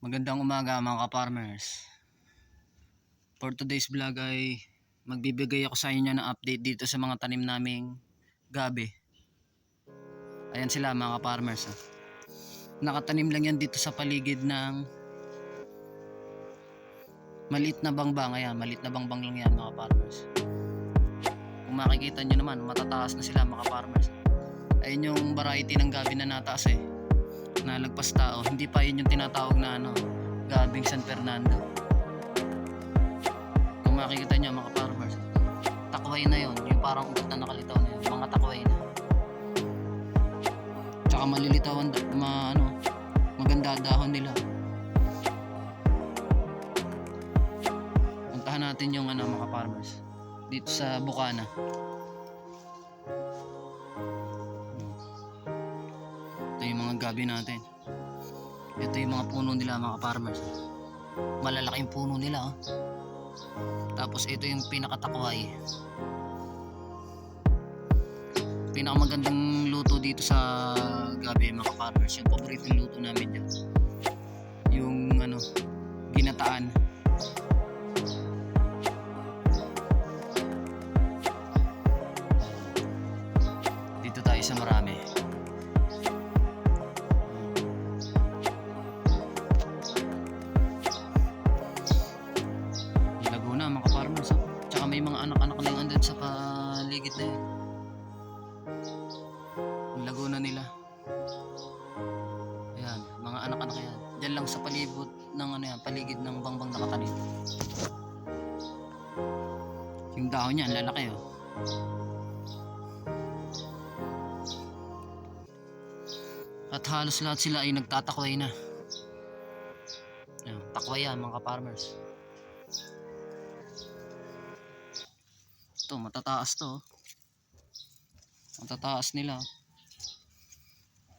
Magandang umaga mga ka-farmers. For today's vlog ay magbibigay ako sa inyo ng update dito sa mga tanim naming gabi. Ayan sila mga ka-farmers. oh. Nakatanim lang yan dito sa paligid ng maliit na bangbang. Ayan, maliit na bangbang lang yan mga farmers. Kung makikita nyo naman, matataas na sila mga farmers. Ayun yung variety ng gabi na nataas eh na lagpas tao. Hindi pa yun yung tinatawag na ano, gabing San Fernando. Kung makikita nyo mga farmers, takway na yon yung parang ugat na nakalitaw na yun, mga takway na. Tsaka malilitaw ang da- ma, ano, maganda dahon nila. Puntahan natin yung ano, mga farmers dito sa Bukana. Ito yung mga gabi natin. Ito yung mga puno nila mga farmers. Malalaking puno nila oh. Tapos ito yung pinakatakway. Pinakamagandang luto dito sa gabi mga farmers. Yung paboritong luto namin dyan. Yung ano, ginataan. Dito tayo sa marami. Lang sa palibot ng ano yan, paligid ng bangbang nakatanim. Yung dahon niya, lalaki oh. At halos lahat sila ay nagtatakway na. Ayan, takway yan mga farmers. Ito, matataas to. oh. Matataas nila. oh.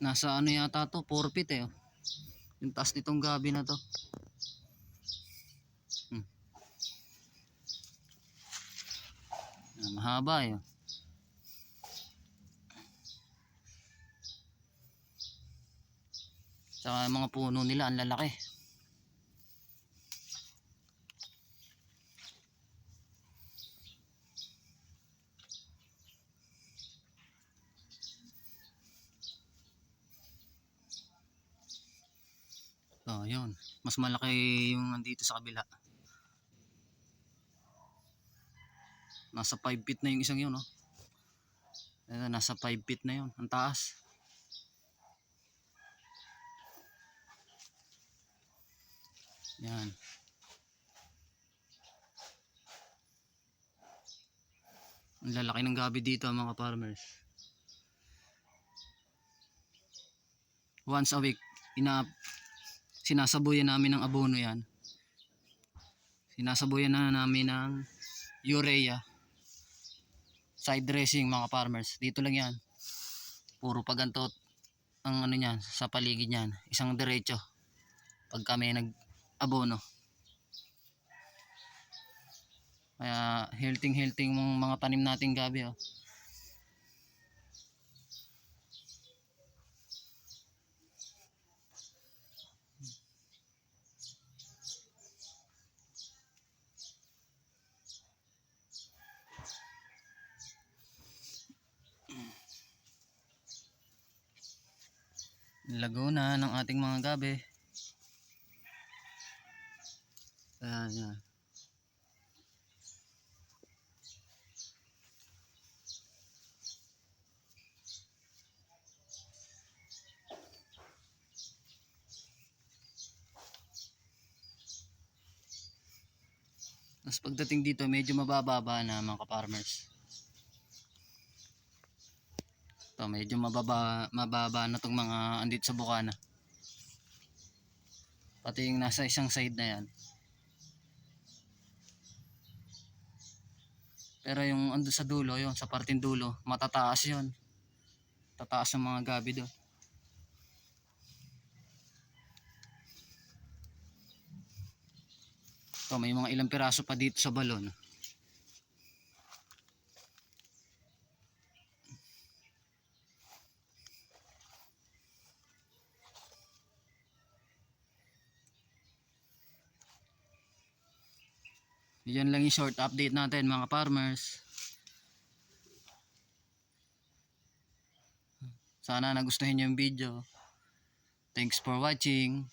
Nasa ano yata to, 4 feet eh. oh. Yung taas nitong gabi na to. Hmm. Ah, mahaba eh. Tsaka yung mga puno nila, ang lalaki. Oh, yun. Mas malaki yung nandito sa kabila. Nasa 5 feet na yung isang yun, no? Ito, nasa 5 feet na yun. Ang taas. Yan. Ang lalaki ng gabi dito mga farmers. Once a week, ina sinasabuyan namin ng abono yan. Sinasabuyan na namin ng urea. Side dressing mga farmers. Dito lang yan. Puro pagantot ang ano niyan sa paligid niyan. Isang diretso. Pag kami nag abono. Kaya healthy healthy mong mga tanim nating gabi oh. Laguna ng ating mga gabi. Ayan, yan. Tapos pagdating dito, medyo mabababa na mga ka-farmers. Ito, medyo mababa, mababa na tong mga andito sa bukana. Pati yung nasa isang side na yan. Pero yung ando sa dulo, yun, sa parting dulo, matataas yun. Tataas ang mga gabi doon. Ito, may mga ilang piraso pa dito sa balon. Yan lang yung short update natin mga farmers. Sana nagustuhan niyo yung video. Thanks for watching.